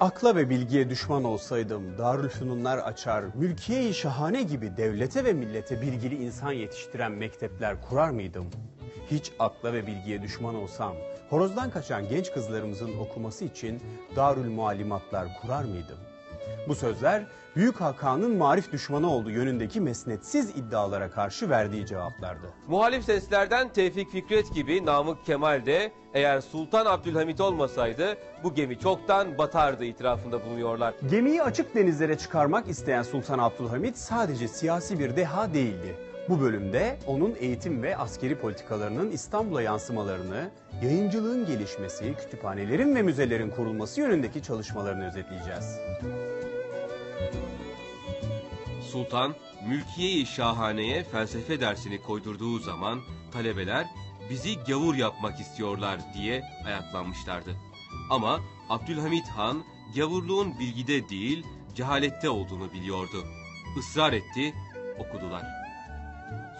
Akla ve bilgiye düşman olsaydım, Darülfünunlar açar, mülkiye-i şahane gibi devlete ve millete bilgili insan yetiştiren mektepler kurar mıydım? Hiç akla ve bilgiye düşman olsam, horozdan kaçan genç kızlarımızın okuması için Darül Muallimatlar kurar mıydım? Bu sözler Büyük Hakan'ın marif düşmanı olduğu yönündeki mesnetsiz iddialara karşı verdiği cevaplardı. Muhalif seslerden Tevfik Fikret gibi Namık Kemal de eğer Sultan Abdülhamit olmasaydı bu gemi çoktan batardı itirafında bulunuyorlar. Gemiyi açık denizlere çıkarmak isteyen Sultan Abdülhamit sadece siyasi bir deha değildi. Bu bölümde onun eğitim ve askeri politikalarının İstanbul'a yansımalarını, yayıncılığın gelişmesi, kütüphanelerin ve müzelerin kurulması yönündeki çalışmalarını özetleyeceğiz. Sultan, Mülkiye-i Şahane'ye felsefe dersini koydurduğu zaman talebeler bizi gavur yapmak istiyorlar diye ayaklanmışlardı. Ama Abdülhamit Han gavurluğun bilgide değil cehalette olduğunu biliyordu. Israr etti, okudular.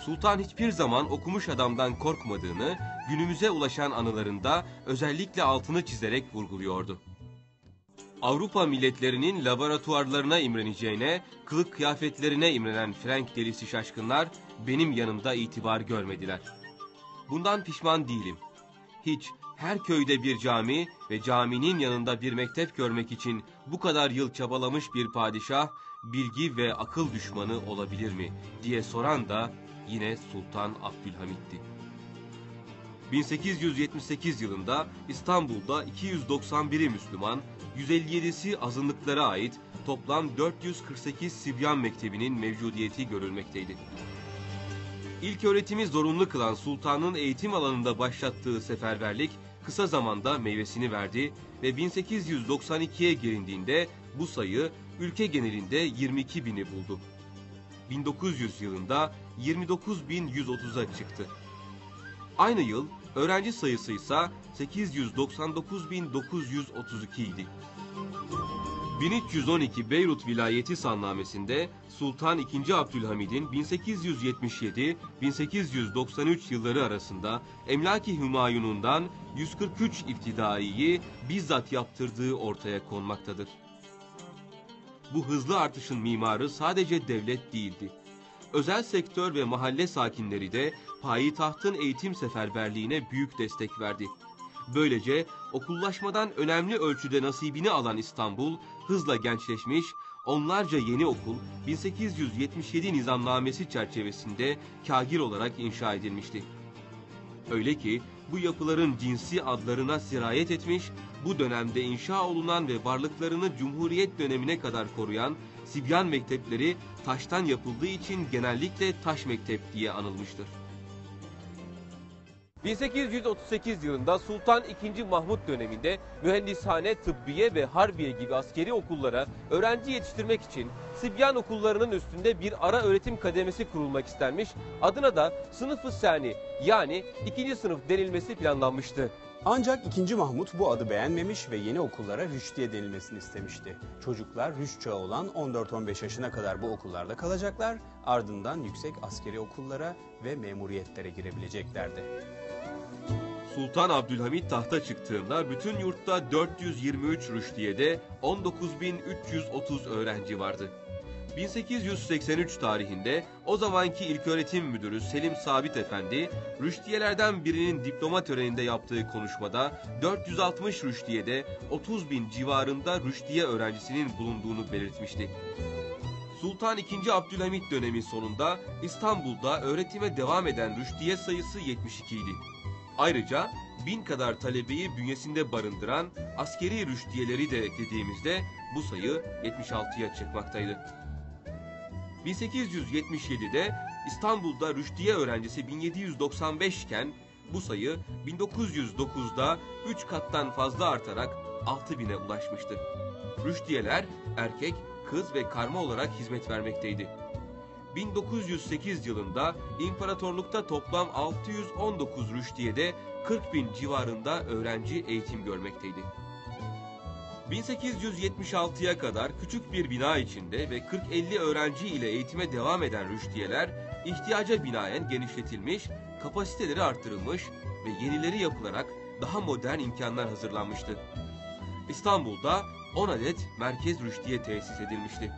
Sultan hiçbir zaman okumuş adamdan korkmadığını günümüze ulaşan anılarında özellikle altını çizerek vurguluyordu. Avrupa milletlerinin laboratuvarlarına imreneceğine, kılık kıyafetlerine imrenen Frank delisi şaşkınlar benim yanımda itibar görmediler. Bundan pişman değilim. Hiç her köyde bir cami ve caminin yanında bir mektep görmek için bu kadar yıl çabalamış bir padişah, bilgi ve akıl düşmanı olabilir mi diye soran da yine Sultan Abdülhamit'ti. 1878 yılında İstanbul'da 291'i Müslüman, 157'si azınlıklara ait toplam 448 Sibyan Mektebi'nin mevcudiyeti görülmekteydi. İlk öğretimi zorunlu kılan sultanın eğitim alanında başlattığı seferberlik kısa zamanda meyvesini verdi ve 1892'ye gelindiğinde bu sayı ülke genelinde 22 bini buldu. 1900 yılında 29.130'a çıktı. Aynı yıl öğrenci sayısı ise 899.932 idi. 1312 Beyrut vilayeti sannamesinde Sultan II. Abdülhamid'in 1877-1893 yılları arasında Emlaki Hümayun'undan 143 iftidaiyi bizzat yaptırdığı ortaya konmaktadır. Bu hızlı artışın mimarı sadece devlet değildi. Özel sektör ve mahalle sakinleri de payitahtın eğitim seferberliğine büyük destek verdi. Böylece okullaşmadan önemli ölçüde nasibini alan İstanbul hızla gençleşmiş, onlarca yeni okul 1877 nizamnamesi çerçevesinde kagir olarak inşa edilmişti. Öyle ki bu yapıların cinsi adlarına sirayet etmiş, bu dönemde inşa olunan ve varlıklarını Cumhuriyet dönemine kadar koruyan Sibyan mektepleri taştan yapıldığı için genellikle taş mektep diye anılmıştır. 1838 yılında Sultan II. Mahmut döneminde mühendishane, tıbbiye ve harbiye gibi askeri okullara öğrenci yetiştirmek için Sibyan okullarının üstünde bir ara öğretim kademesi kurulmak istenmiş, adına da sınıfı sani yani ikinci sınıf denilmesi planlanmıştı. Ancak 2. Mahmut bu adı beğenmemiş ve yeni okullara rüştiye denilmesini istemişti. Çocuklar rüşt çağı olan 14-15 yaşına kadar bu okullarda kalacaklar, ardından yüksek askeri okullara ve memuriyetlere girebileceklerdi. Sultan Abdülhamit tahta çıktığında bütün yurtta 423 rüştiyede 19.330 öğrenci vardı. 1883 tarihinde o zamanki ilköğretim müdürü Selim Sabit Efendi, rüştiyelerden birinin diploma töreninde yaptığı konuşmada 460 rüştiyede 30 bin civarında rüştiye öğrencisinin bulunduğunu belirtmişti. Sultan II. Abdülhamit dönemi sonunda İstanbul'da öğretime devam eden rüştiye sayısı 72 idi. Ayrıca bin kadar talebeyi bünyesinde barındıran askeri rüştiyeleri de eklediğimizde bu sayı 76'ya çıkmaktaydı. 1877'de İstanbul'da rüştiye öğrencisi 1795 iken bu sayı 1909'da 3 kattan fazla artarak 6000'e ulaşmıştı. Rüştiyeler erkek, kız ve karma olarak hizmet vermekteydi. 1908 yılında imparatorlukta toplam 619 rüştiyede 40 bin civarında öğrenci eğitim görmekteydi. 1876'ya kadar küçük bir bina içinde ve 40-50 öğrenci ile eğitime devam eden rüştiyeler ihtiyaca binaen genişletilmiş, kapasiteleri artırılmış ve yenileri yapılarak daha modern imkanlar hazırlanmıştı. İstanbul'da 10 adet merkez rüştiye tesis edilmişti.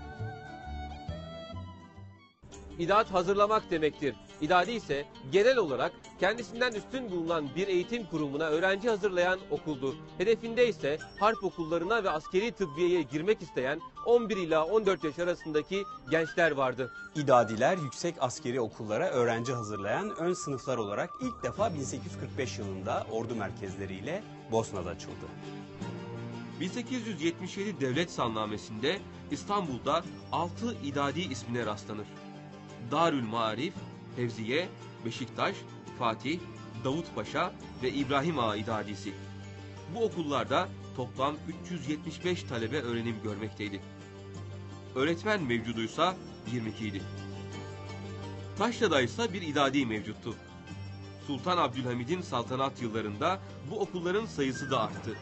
İdat hazırlamak demektir. İdadi ise genel olarak kendisinden üstün bulunan bir eğitim kurumuna öğrenci hazırlayan okuldu. Hedefinde ise harp okullarına ve askeri tıbbiyeye girmek isteyen 11 ila 14 yaş arasındaki gençler vardı. İdadiler yüksek askeri okullara öğrenci hazırlayan ön sınıflar olarak ilk defa 1845 yılında ordu merkezleriyle Bosna'da açıldı. 1877 devlet sannamesinde İstanbul'da 6 idadi ismine rastlanır. Darül Maarif, Fevziye, Beşiktaş, Fatih, Davutpaşa ve İbrahim Ağa idadisi. Bu okullarda toplam 375 talebe öğrenim görmekteydi. Öğretmen mevcuduysa 22 idi. Taşra'da ise bir idadi mevcuttu. Sultan Abdülhamid'in saltanat yıllarında bu okulların sayısı da arttı.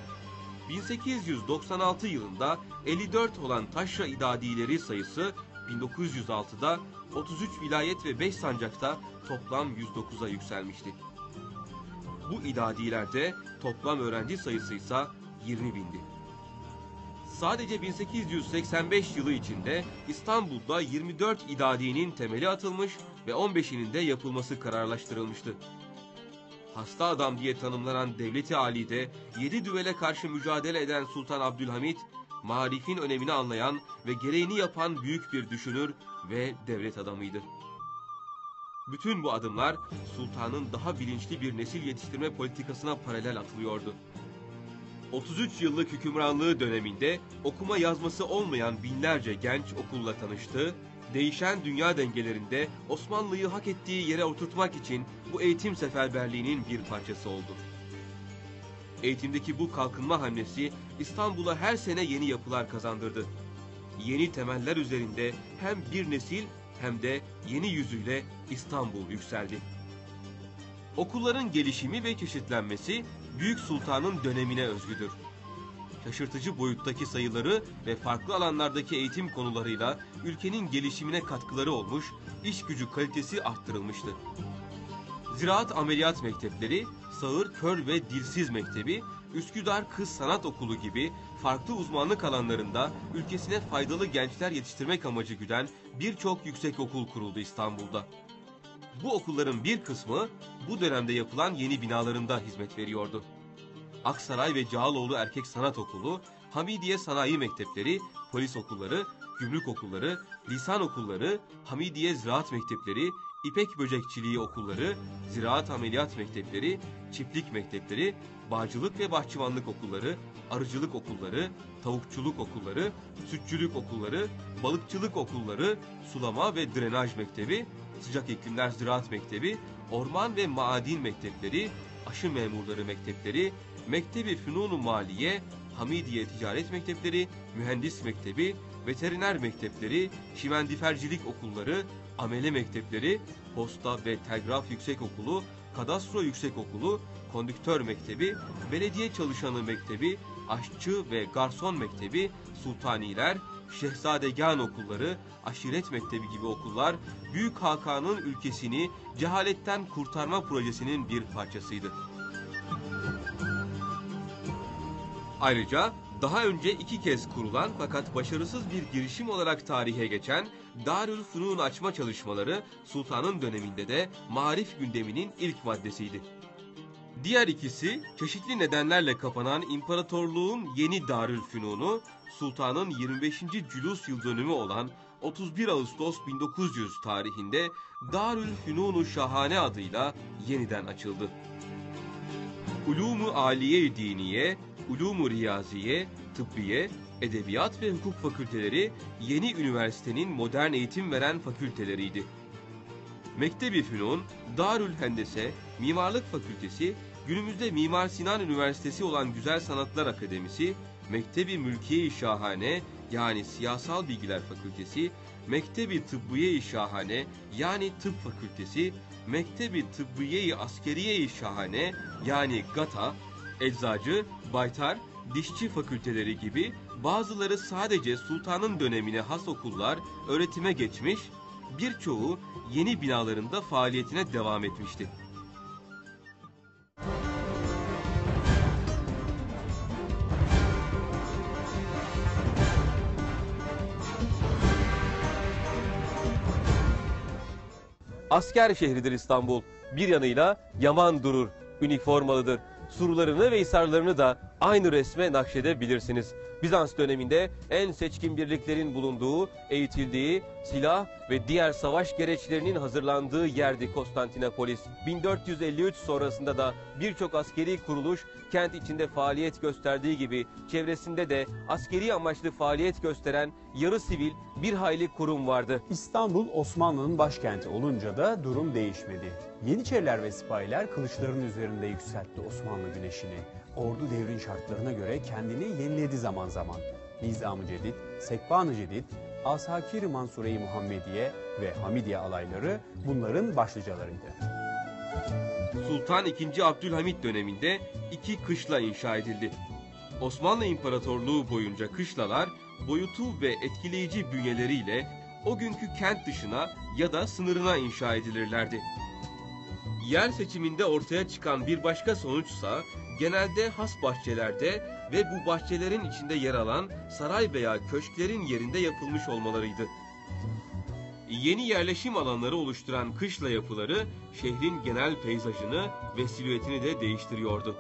1896 yılında 54 olan taşra idadileri sayısı 1906'da 33 vilayet ve 5 sancakta toplam 109'a yükselmişti. Bu idadilerde toplam öğrenci sayısı ise 20 bindi. Sadece 1885 yılı içinde İstanbul'da 24 idadinin temeli atılmış ve 15'inin de yapılması kararlaştırılmıştı. Hasta adam diye tanımlanan devleti alide 7 düvele karşı mücadele eden Sultan Abdülhamit, marifin önemini anlayan ve gereğini yapan büyük bir düşünür ve devlet adamıydı. Bütün bu adımlar sultanın daha bilinçli bir nesil yetiştirme politikasına paralel atılıyordu. 33 yıllık hükümranlığı döneminde okuma yazması olmayan binlerce genç okulla tanıştı, değişen dünya dengelerinde Osmanlı'yı hak ettiği yere oturtmak için bu eğitim seferberliğinin bir parçası oldu. Eğitimdeki bu kalkınma hamlesi İstanbul'a her sene yeni yapılar kazandırdı. Yeni temeller üzerinde hem bir nesil hem de yeni yüzüyle İstanbul yükseldi. Okulların gelişimi ve çeşitlenmesi Büyük Sultan'ın dönemine özgüdür. Şaşırtıcı boyuttaki sayıları ve farklı alanlardaki eğitim konularıyla ülkenin gelişimine katkıları olmuş, iş gücü kalitesi arttırılmıştı. Ziraat Ameliyat Mektepleri, Sağır Kör ve Dilsiz Mektebi, Üsküdar Kız Sanat Okulu gibi farklı uzmanlık alanlarında ülkesine faydalı gençler yetiştirmek amacı güden birçok yüksek okul kuruldu İstanbul'da. Bu okulların bir kısmı bu dönemde yapılan yeni binalarında hizmet veriyordu. Aksaray ve Cağaloğlu Erkek Sanat Okulu, Hamidiye Sanayi Mektepleri, polis okulları, gümrük okulları, lisan okulları, Hamidiye Ziraat Mektepleri, İpek Böcekçiliği Okulları, Ziraat Ameliyat Mektepleri, Çiftlik Mektepleri, Bağcılık ve Bahçıvanlık Okulları, Arıcılık Okulları, Tavukçuluk Okulları, Sütçülük Okulları, Balıkçılık Okulları, Sulama ve Drenaj Mektebi, Sıcak İklimler Ziraat Mektebi, Orman ve Maadin Mektepleri, Aşı Memurları Mektepleri, Mektebi Fünunu Maliye, Hamidiye Ticaret Mektepleri, Mühendis Mektebi, Veteriner Mektepleri, Şimendifercilik Okulları, Amele Mektepleri, Posta ve Telgraf Yüksek Okulu, Kadastro Yüksek Okulu, Kondüktör Mektebi, Belediye Çalışanı Mektebi, Aşçı ve Garson Mektebi, Sultaniler, Şehzadegan Okulları, Aşiret Mektebi gibi okullar Büyük Hakan'ın ülkesini cehaletten kurtarma projesinin bir parçasıydı. Ayrıca daha önce iki kez kurulan fakat başarısız bir girişim olarak tarihe geçen Darül Fünun açma çalışmaları Sultan'ın döneminde de marif gündeminin ilk maddesiydi. Diğer ikisi çeşitli nedenlerle kapanan imparatorluğun yeni Darül Fünun'u Sultan'ın 25. Cülus yıl dönümü olan 31 Ağustos 1900 tarihinde Darül Fünunu Şahane adıyla yeniden açıldı. Ulumu Aliye Diniye, Ulumu Riyaziye, Tıbbiye, Edebiyat ve Hukuk fakülteleri yeni üniversitenin modern eğitim veren fakülteleriydi. Mektebi Fünun, Darül Hendese, Mimarlık Fakültesi, günümüzde Mimar Sinan Üniversitesi olan Güzel Sanatlar Akademisi, Mektebi Mülkiye-i Şahane yani Siyasal Bilgiler Fakültesi, Mektebi Tıbbiye-i Şahane yani Tıp Fakültesi, Mektebi Tıbbiye-i Askeriye-i Şahane yani GATA, Eczacı, Baytar, Dişçi Fakülteleri gibi bazıları sadece sultanın dönemine has okullar öğretime geçmiş, birçoğu yeni binalarında faaliyetine devam etmişti. Asker şehridir İstanbul. Bir yanıyla yaman durur, üniformalıdır. Surlarını ve hisarlarını da aynı resme nakşedebilirsiniz. Bizans döneminde en seçkin birliklerin bulunduğu, eğitildiği, silah ve diğer savaş gereçlerinin hazırlandığı yerdi Konstantinopolis. 1453 sonrasında da birçok askeri kuruluş kent içinde faaliyet gösterdiği gibi çevresinde de askeri amaçlı faaliyet gösteren yarı sivil bir hayli kurum vardı. İstanbul Osmanlı'nın başkenti olunca da durum değişmedi. Yeniçeriler ve sipahiler kılıçların üzerinde yükseltti Osmanlı güneşini. Ordu devrin şartlarına göre kendini yeniledi zaman zaman. Nizam-ı Cedid, Sekban-ı Cedid, Asakir-i Mansure-i Muhammediye ve Hamidiye alayları bunların başlıcalarıydı. Sultan II. Abdülhamit döneminde iki kışla inşa edildi. Osmanlı İmparatorluğu boyunca kışlalar boyutu ve etkileyici bünyeleriyle o günkü kent dışına ya da sınırına inşa edilirlerdi. Yer seçiminde ortaya çıkan bir başka sonuçsa genelde has bahçelerde ve bu bahçelerin içinde yer alan saray veya köşklerin yerinde yapılmış olmalarıydı. Yeni yerleşim alanları oluşturan kışla yapıları şehrin genel peyzajını ve silüetini de değiştiriyordu.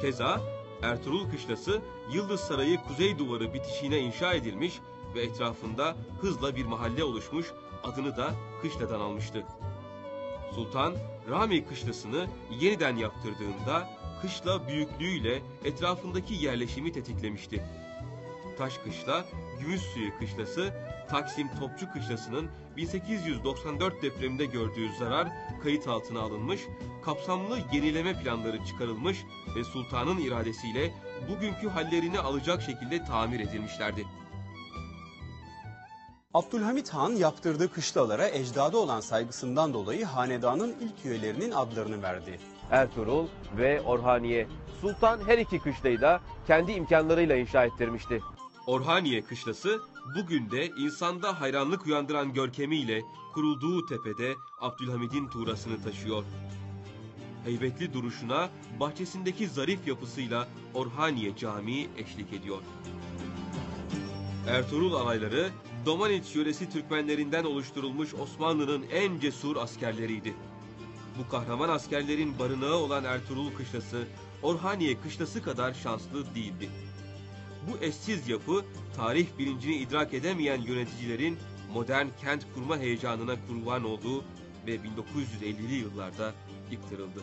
Keza Ertuğrul Kışlası Yıldız Sarayı kuzey duvarı bitişiğine inşa edilmiş ve etrafında hızla bir mahalle oluşmuş adını da Kışla'dan almıştı. Sultan Rami Kışlası'nı yeniden yaptırdığında kışla büyüklüğüyle etrafındaki yerleşimi tetiklemişti. Taş Kışla, Gümüşsuyu Kışlası, Taksim Topçu Kışlası'nın 1894 depreminde gördüğü zarar kayıt altına alınmış, kapsamlı yenileme planları çıkarılmış ve sultanın iradesiyle bugünkü hallerini alacak şekilde tamir edilmişlerdi. Abdülhamit Han yaptırdığı kışlalara ecdadı olan saygısından dolayı hanedanın ilk üyelerinin adlarını verdi. Ertuğrul ve Orhaniye. Sultan her iki kışlayı da kendi imkanlarıyla inşa ettirmişti. Orhaniye Kışlası bugün de insanda hayranlık uyandıran görkemiyle kurulduğu tepede Abdülhamid'in tuğrasını taşıyor. Heybetli duruşuna bahçesindeki zarif yapısıyla Orhaniye Camii eşlik ediyor. Ertuğrul alayları Domaniç yöresi Türkmenlerinden oluşturulmuş Osmanlı'nın en cesur askerleriydi. Bu kahraman askerlerin barınağı olan Ertuğrul Kışlası, Orhaniye Kışlası kadar şanslı değildi. Bu eşsiz yapı tarih bilincini idrak edemeyen yöneticilerin modern kent kurma heyecanına kurban olduğu ve 1950'li yıllarda yıktırıldı.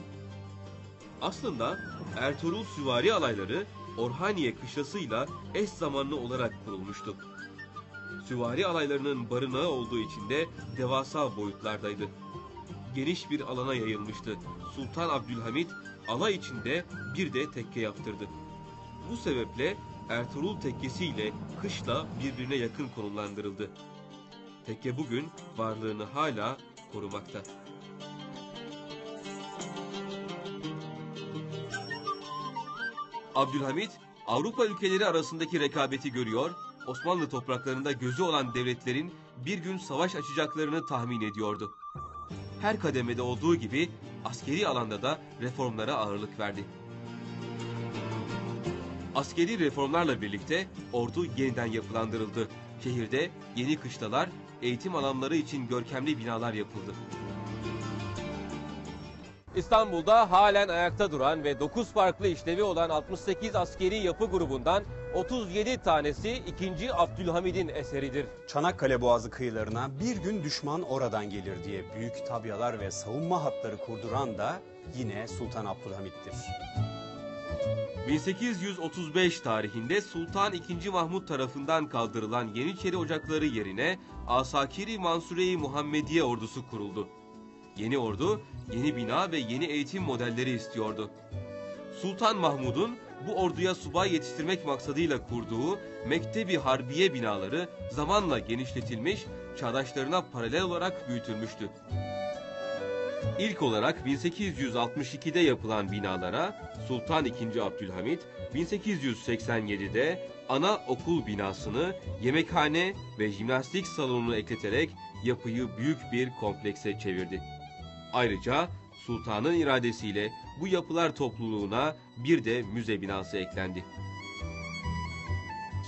Aslında Ertuğrul süvari alayları Orhaniye kışlasıyla eş zamanlı olarak kurulmuştu. Süvari alaylarının barınağı olduğu için de devasa boyutlardaydı. Geniş bir alana yayılmıştı. Sultan Abdülhamit alay içinde bir de tekke yaptırdı. Bu sebeple Ertuğrul Tekkesi ile kışla birbirine yakın konumlandırıldı. Tekke bugün varlığını hala korumakta. Abdülhamit, Avrupa ülkeleri arasındaki rekabeti görüyor, Osmanlı topraklarında gözü olan devletlerin bir gün savaş açacaklarını tahmin ediyordu. Her kademede olduğu gibi askeri alanda da reformlara ağırlık verdi. Askeri reformlarla birlikte ordu yeniden yapılandırıldı. Şehirde yeni kışlalar, eğitim alanları için görkemli binalar yapıldı. İstanbul'da halen ayakta duran ve 9 farklı işlevi olan 68 askeri yapı grubundan 37 tanesi 2. Abdülhamid'in eseridir. Çanakkale Boğazı kıyılarına bir gün düşman oradan gelir diye büyük tabyalar ve savunma hatları kurduran da yine Sultan Abdülhamit'tir. 1835 tarihinde Sultan II. Mahmut tarafından kaldırılan Yeniçeri Ocakları yerine Asakiri Mansure-i Muhammediye ordusu kuruldu. Yeni ordu, yeni bina ve yeni eğitim modelleri istiyordu. Sultan Mahmud'un bu orduya subay yetiştirmek maksadıyla kurduğu Mektebi Harbiye binaları zamanla genişletilmiş, çağdaşlarına paralel olarak büyütülmüştü. İlk olarak 1862'de yapılan binalara Sultan II. Abdülhamit 1887'de ana okul binasını, yemekhane ve jimnastik salonunu ekleterek yapıyı büyük bir komplekse çevirdi. Ayrıca sultanın iradesiyle bu yapılar topluluğuna bir de müze binası eklendi.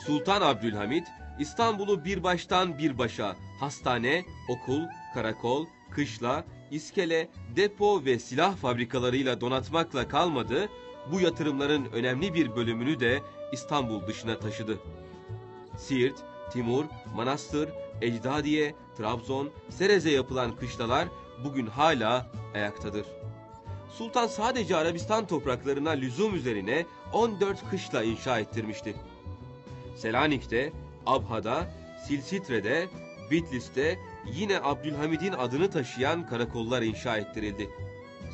Sultan Abdülhamit İstanbul'u bir baştan bir başa hastane, okul, karakol, kışla, iskele, depo ve silah fabrikalarıyla donatmakla kalmadı, bu yatırımların önemli bir bölümünü de İstanbul dışına taşıdı. Siirt, Timur, Manastır, Ecdadiye, Trabzon, Serez'e yapılan kışlalar bugün hala ayaktadır. Sultan sadece Arabistan topraklarına lüzum üzerine 14 kışla inşa ettirmişti. Selanik'te, Abha'da, Silsitre'de, Bitlis'te yine Abdülhamid'in adını taşıyan karakollar inşa ettirildi.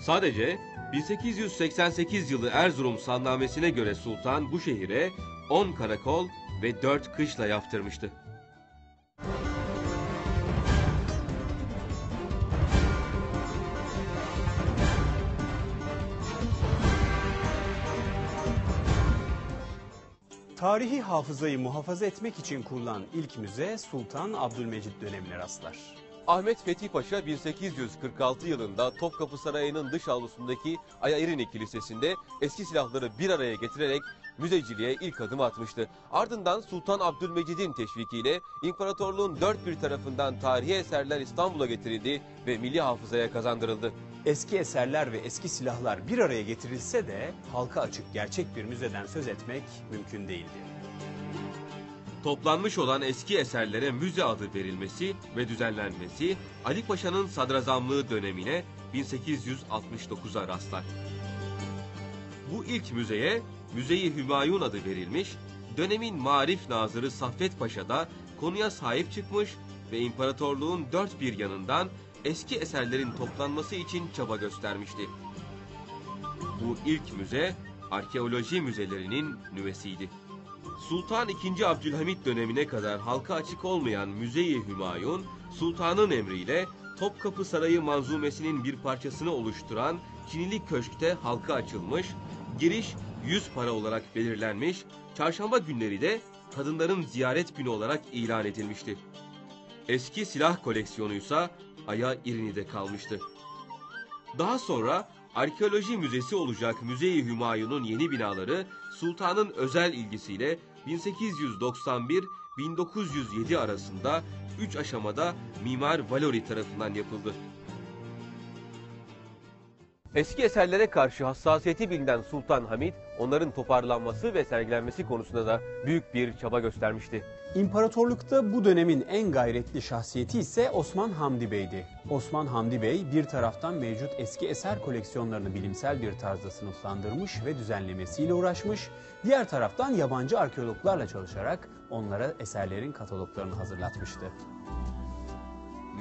Sadece 1888 yılı Erzurum sannamesine göre sultan bu şehire 10 karakol ve 4 kışla yaptırmıştı. Tarihi hafızayı muhafaza etmek için kurulan ilk müze Sultan Abdülmecit dönemine rastlar. Ahmet Fethi Paşa 1846 yılında Topkapı Sarayı'nın dış avlusundaki Aya İrini Kilisesi'nde eski silahları bir araya getirerek müzeciliğe ilk adım atmıştı. Ardından Sultan Abdülmecid'in teşvikiyle imparatorluğun dört bir tarafından tarihi eserler İstanbul'a getirildi ve milli hafızaya kazandırıldı. Eski eserler ve eski silahlar bir araya getirilse de halka açık gerçek bir müzeden söz etmek mümkün değildi. Toplanmış olan eski eserlere müze adı verilmesi ve düzenlenmesi Ali Paşa'nın sadrazamlığı dönemine 1869'a rastlar. Bu ilk müzeye Müzeyi Hümayun adı verilmiş, dönemin Marif Nazırı Saffet Paşa da konuya sahip çıkmış ve imparatorluğun dört bir yanından eski eserlerin toplanması için çaba göstermişti. Bu ilk müze arkeoloji müzelerinin nüvesiydi. Sultan II. Abdülhamit dönemine kadar halka açık olmayan Müze-i Hümayun, sultanın emriyle Topkapı Sarayı manzumesinin bir parçasını oluşturan Çinili Köşk'te halka açılmış, giriş 100 para olarak belirlenmiş, çarşamba günleri de kadınların ziyaret günü olarak ilan edilmişti. Eski silah koleksiyonuysa Aya İrini'de kalmıştı. Daha sonra arkeoloji müzesi olacak Müze-i Hümayun'un yeni binaları sultanın özel ilgisiyle 1891-1907 arasında 3 aşamada Mimar Valori tarafından yapıldı. Eski eserlere karşı hassasiyeti bilinen Sultan Hamid, onların toparlanması ve sergilenmesi konusunda da büyük bir çaba göstermişti. İmparatorlukta bu dönemin en gayretli şahsiyeti ise Osman Hamdi Bey'di. Osman Hamdi Bey bir taraftan mevcut eski eser koleksiyonlarını bilimsel bir tarzda sınıflandırmış ve düzenlemesiyle uğraşmış, diğer taraftan yabancı arkeologlarla çalışarak onlara eserlerin kataloglarını hazırlatmıştı.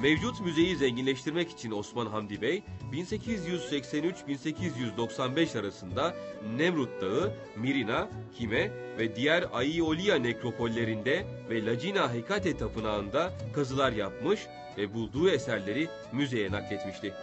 Mevcut müzeyi zenginleştirmek için Osman Hamdi Bey 1883-1895 arasında Nemrut Dağı, Mirina, Hime ve diğer Aiolia nekropollerinde ve Lacina Hekate Tapınağı'nda kazılar yapmış ve bulduğu eserleri müzeye nakletmişti.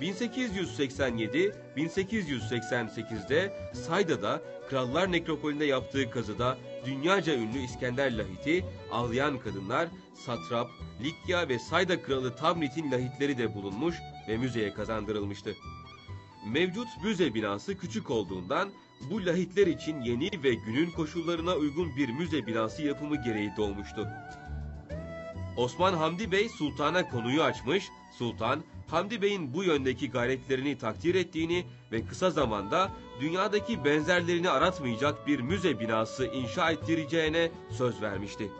1887-1888'de Sayda'da Krallar Nekropolü'nde yaptığı kazıda dünyaca ünlü İskender lahiti, ağlayan kadınlar, satrap, Likya ve Sayda kralı Tamrit'in lahitleri de bulunmuş ve müzeye kazandırılmıştı. Mevcut müze binası küçük olduğundan bu lahitler için yeni ve günün koşullarına uygun bir müze binası yapımı gereği doğmuştu. Osman Hamdi Bey sultana konuyu açmış, sultan Hamdi Bey'in bu yöndeki gayretlerini takdir ettiğini ve kısa zamanda dünyadaki benzerlerini aratmayacak bir müze binası inşa ettireceğine söz vermişti.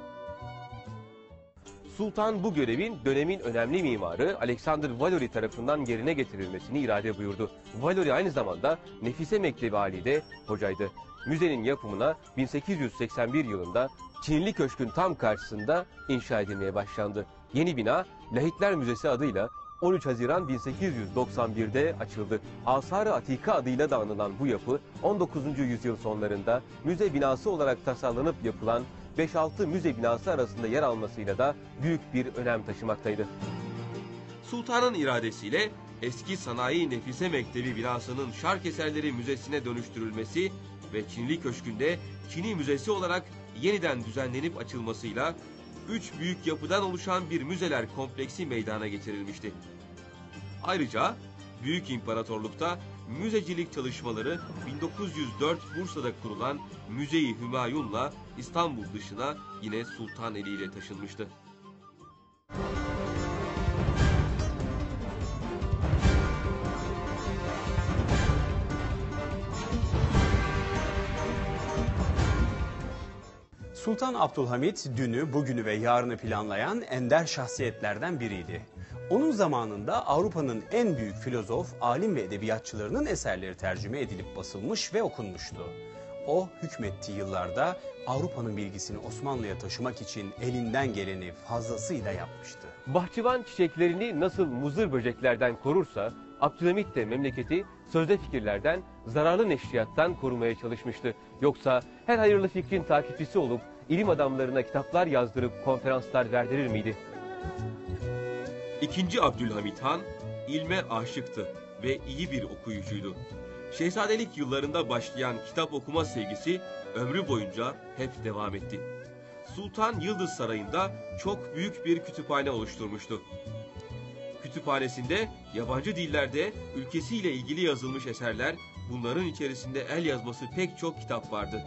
Sultan bu görevin dönemin önemli mimarı Alexander Valori tarafından yerine getirilmesini irade buyurdu. Valori aynı zamanda Nefise Mektebi Ali'de hocaydı. Müzenin yapımına 1881 yılında Çinli Köşk'ün tam karşısında inşa edilmeye başlandı. Yeni bina Lahitler Müzesi adıyla 13 Haziran 1891'de açıldı. Asar-ı Atika adıyla da anılan bu yapı 19. yüzyıl sonlarında müze binası olarak tasarlanıp yapılan 5-6 müze binası arasında yer almasıyla da büyük bir önem taşımaktaydı. Sultanın iradesiyle eski Sanayi Nefise Mektebi binasının Şark Eserleri Müzesi'ne dönüştürülmesi ve Çinli Köşkü'nde Çin'i Müzesi olarak yeniden düzenlenip açılmasıyla üç büyük yapıdan oluşan bir müzeler kompleksi meydana getirilmişti. Ayrıca Büyük İmparatorluk'ta müzecilik çalışmaları 1904 Bursa'da kurulan Müze-i Hümayun'la İstanbul dışına yine Sultan eliyle taşınmıştı. Sultan Abdülhamit dünü, bugünü ve yarını planlayan ender şahsiyetlerden biriydi. Onun zamanında Avrupa'nın en büyük filozof, alim ve edebiyatçılarının eserleri tercüme edilip basılmış ve okunmuştu. O hükmettiği yıllarda Avrupa'nın bilgisini Osmanlı'ya taşımak için elinden geleni fazlasıyla yapmıştı. Bahçıvan çiçeklerini nasıl muzır böceklerden korursa, Abdülhamit de memleketi sözde fikirlerden, zararlı neşriyattan korumaya çalışmıştı. Yoksa her hayırlı fikrin takipçisi olup ilim adamlarına kitaplar yazdırıp konferanslar verdirir miydi? İkinci Abdülhamit Han ilme aşıktı ve iyi bir okuyucuydu. Şehzadelik yıllarında başlayan kitap okuma sevgisi ömrü boyunca hep devam etti. Sultan Yıldız Sarayı'nda çok büyük bir kütüphane oluşturmuştu. Kütüphanesinde yabancı dillerde ülkesiyle ilgili yazılmış eserler, bunların içerisinde el yazması pek çok kitap vardı.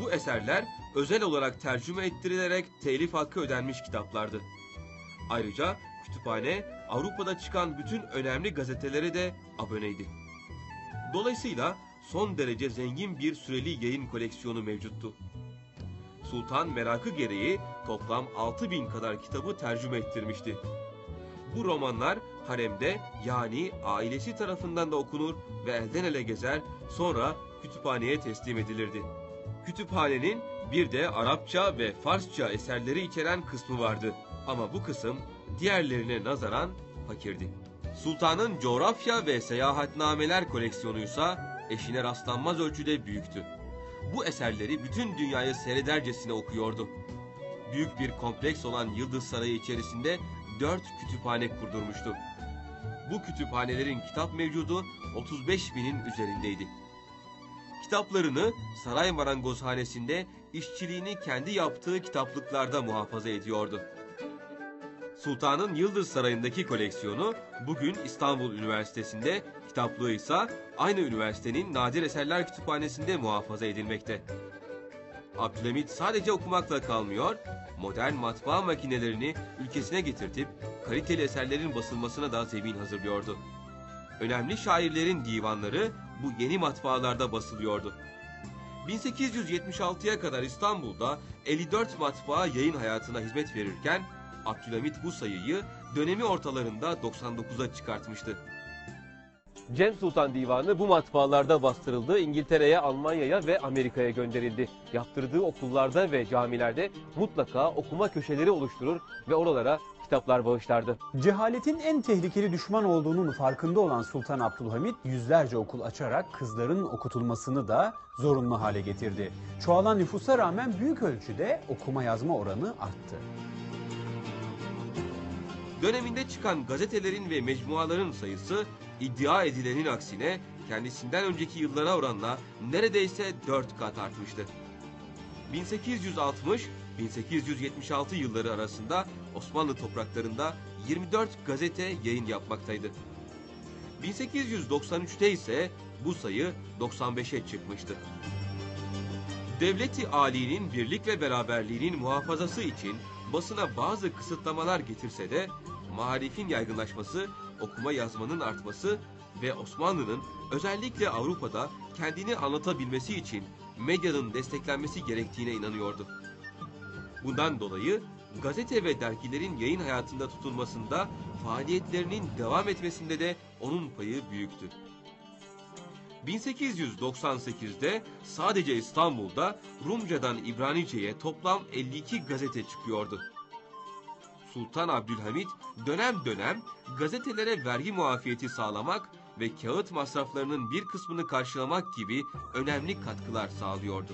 Bu eserler özel olarak tercüme ettirilerek telif hakkı ödenmiş kitaplardı. Ayrıca kütüphane Avrupa'da çıkan bütün önemli gazetelere de aboneydi. Dolayısıyla son derece zengin bir süreli yayın koleksiyonu mevcuttu. Sultan merakı gereği toplam 6000 kadar kitabı tercüme ettirmişti. Bu romanlar haremde yani ailesi tarafından da okunur ve elden ele gezer sonra kütüphaneye teslim edilirdi. Kütüphanenin bir de Arapça ve Farsça eserleri içeren kısmı vardı. Ama bu kısım diğerlerine nazaran fakirdi. Sultanın coğrafya ve seyahatnameler koleksiyonuysa eşine rastlanmaz ölçüde büyüktü. Bu eserleri bütün dünyayı seyredercesine okuyordu. Büyük bir kompleks olan Yıldız Sarayı içerisinde dört kütüphane kurdurmuştu. Bu kütüphanelerin kitap mevcudu 35 binin üzerindeydi. Kitaplarını saray marangozhanesinde işçiliğini kendi yaptığı kitaplıklarda muhafaza ediyordu. Sultanın Yıldız Sarayı'ndaki koleksiyonu bugün İstanbul Üniversitesi'nde, kitaplığı ise aynı üniversitenin Nadir Eserler Kütüphanesi'nde muhafaza edilmekte. Abdülhamit sadece okumakla kalmıyor, modern matbaa makinelerini ülkesine getirtip kaliteli eserlerin basılmasına da zemin hazırlıyordu. Önemli şairlerin divanları bu yeni matbaalarda basılıyordu. 1876'ya kadar İstanbul'da 54 matbaa yayın hayatına hizmet verirken Abdülhamit bu sayıyı dönemi ortalarında 99'a çıkartmıştı. Cem Sultan Divanı bu matbaalarda bastırıldı, İngiltere'ye, Almanya'ya ve Amerika'ya gönderildi. Yaptırdığı okullarda ve camilerde mutlaka okuma köşeleri oluşturur ve oralara kitaplar bağışlardı. Cehaletin en tehlikeli düşman olduğunun farkında olan Sultan Abdülhamit yüzlerce okul açarak kızların okutulmasını da zorunlu hale getirdi. Çoğalan nüfusa rağmen büyük ölçüde okuma yazma oranı arttı. Döneminde çıkan gazetelerin ve mecmuaların sayısı iddia edilenin aksine kendisinden önceki yıllara oranla neredeyse 4 kat artmıştı. 1860-1876 yılları arasında Osmanlı topraklarında 24 gazete yayın yapmaktaydı. 1893'te ise bu sayı 95'e çıkmıştı. Devleti Ali'nin birlik ve beraberliğinin muhafazası için basına bazı kısıtlamalar getirse de marifin yaygınlaşması, okuma yazmanın artması ve Osmanlı'nın özellikle Avrupa'da kendini anlatabilmesi için medyanın desteklenmesi gerektiğine inanıyordu. Bundan dolayı gazete ve dergilerin yayın hayatında tutulmasında, faaliyetlerinin devam etmesinde de onun payı büyüktü. 1898'de sadece İstanbul'da Rumcadan İbranice'ye toplam 52 gazete çıkıyordu. Sultan Abdülhamit dönem dönem gazetelere vergi muafiyeti sağlamak ve kağıt masraflarının bir kısmını karşılamak gibi önemli katkılar sağlıyordu.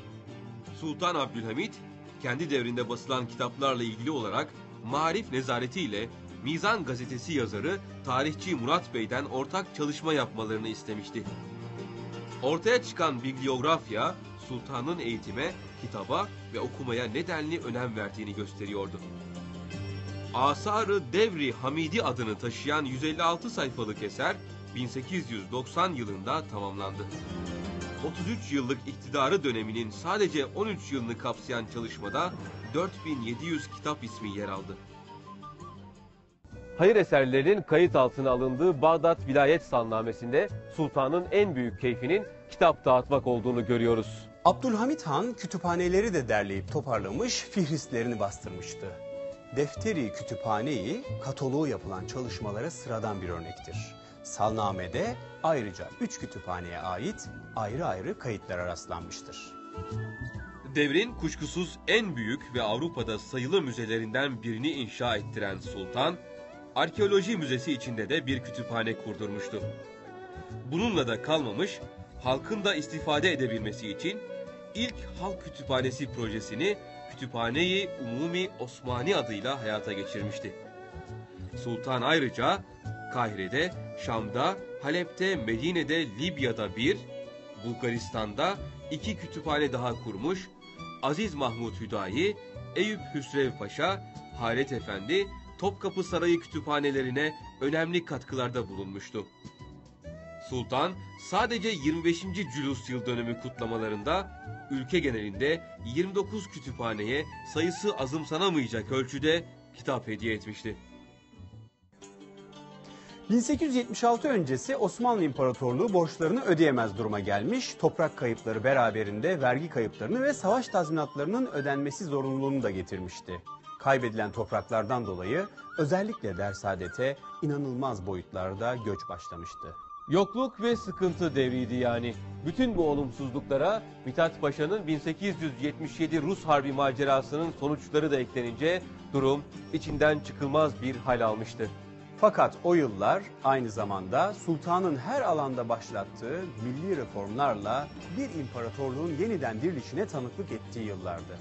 Sultan Abdülhamit kendi devrinde basılan kitaplarla ilgili olarak Marif Nezareti ile Mizan gazetesi yazarı tarihçi Murat Bey'den ortak çalışma yapmalarını istemişti. Ortaya çıkan bibliografya sultanın eğitime, kitaba ve okumaya nedenli önem verdiğini gösteriyordu. Asarı Devri Hamidi adını taşıyan 156 sayfalık eser 1890 yılında tamamlandı. 33 yıllık iktidarı döneminin sadece 13 yılını kapsayan çalışmada 4700 kitap ismi yer aldı. Hayır eserlerinin kayıt altına alındığı Bağdat Vilayet Sannamesi'nde sultanın en büyük keyfinin kitap dağıtmak olduğunu görüyoruz. Abdülhamit Han kütüphaneleri de derleyip toparlamış, fihristlerini bastırmıştı. Defteri Kütüphaneyi, kataloğu yapılan çalışmalara sıradan bir örnektir. Salname'de ayrıca üç kütüphaneye ait ayrı ayrı kayıtlara rastlanmıştır. Devrin kuşkusuz en büyük ve Avrupa'da sayılı müzelerinden birini inşa ettiren sultan, arkeoloji müzesi içinde de bir kütüphane kurdurmuştu. Bununla da kalmamış, halkın da istifade edebilmesi için ilk halk kütüphanesi projesini Kütüphane-i Umumi Osmani adıyla hayata geçirmişti. Sultan ayrıca Kahire'de, Şam'da, Halep'te, Medine'de, Libya'da bir, Bulgaristan'da iki kütüphane daha kurmuş, Aziz Mahmut Hüdayi, Eyüp Hüsrev Paşa, Hayret Efendi, Topkapı Sarayı kütüphanelerine önemli katkılarda bulunmuştu. Sultan sadece 25. Cülus yıl dönümü kutlamalarında ülke genelinde 29 kütüphaneye sayısı azımsanamayacak ölçüde kitap hediye etmişti. 1876 öncesi Osmanlı İmparatorluğu borçlarını ödeyemez duruma gelmiş, toprak kayıpları beraberinde vergi kayıplarını ve savaş tazminatlarının ödenmesi zorunluluğunu da getirmişti. Kaybedilen topraklardan dolayı özellikle Dersaadet'e inanılmaz boyutlarda göç başlamıştı. Yokluk ve sıkıntı devriydi yani. Bütün bu olumsuzluklara Mithat Paşa'nın 1877 Rus Harbi macerasının sonuçları da eklenince durum içinden çıkılmaz bir hal almıştı. Fakat o yıllar aynı zamanda sultanın her alanda başlattığı milli reformlarla bir imparatorluğun yeniden dirilişine tanıklık ettiği yıllardı.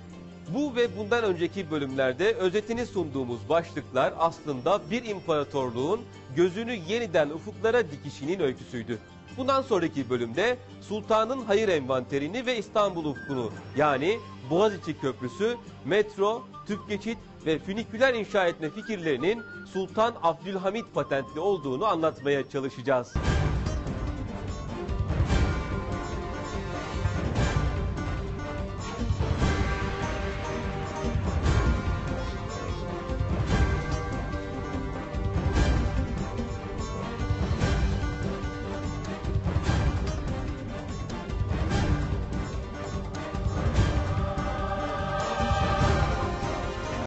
Bu ve bundan önceki bölümlerde özetini sunduğumuz başlıklar aslında bir imparatorluğun gözünü yeniden ufuklara dikişinin öyküsüydü. Bundan sonraki bölümde sultanın hayır envanterini ve İstanbul ufkunu yani Boğaziçi Köprüsü, metro, tüp geçit ve füniküler inşa etme fikirlerinin Sultan Abdülhamit patentli olduğunu anlatmaya çalışacağız.